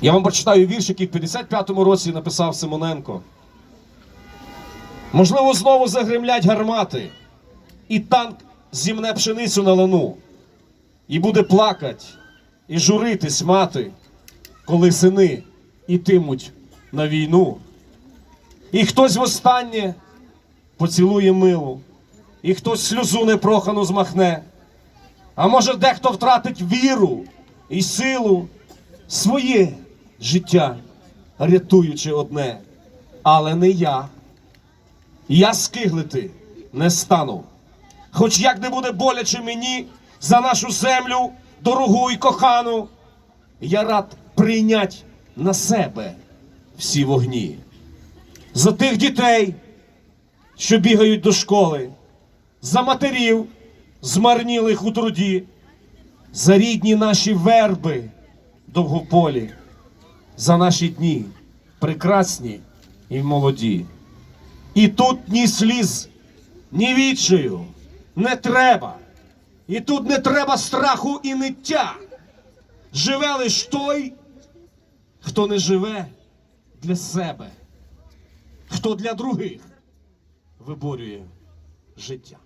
Я вам прочитаю вірш, який в 55-му році написав Симоненко. Можливо, знову загремлять гармати, і танк зімне пшеницю на лану, і буде плакать, і журитись мати, коли сини ітимуть на війну. І хтось востаннє поцілує милу, і хтось сльозу непрохану змахне. А може, дехто втратить віру і силу, своє життя, рятуючи одне, але не я. Я скиглити не стану. Хоч як не буде боляче мені за нашу землю, дорогу і кохану, я рад прийнять на себе всі вогні. За тих дітей, що бігають до школи, за матерів, змарнілих у труді, за рідні наші верби довгополі, за наші дні прекрасні і молоді. І тут ні сліз, ні відчаю не треба. І тут не треба страху і ниття. Живе лиш той, хто не живе для себе, хто для других виборює життя.